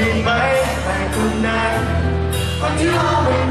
ได้ไหมไปคนนั้นคนที่รอไม่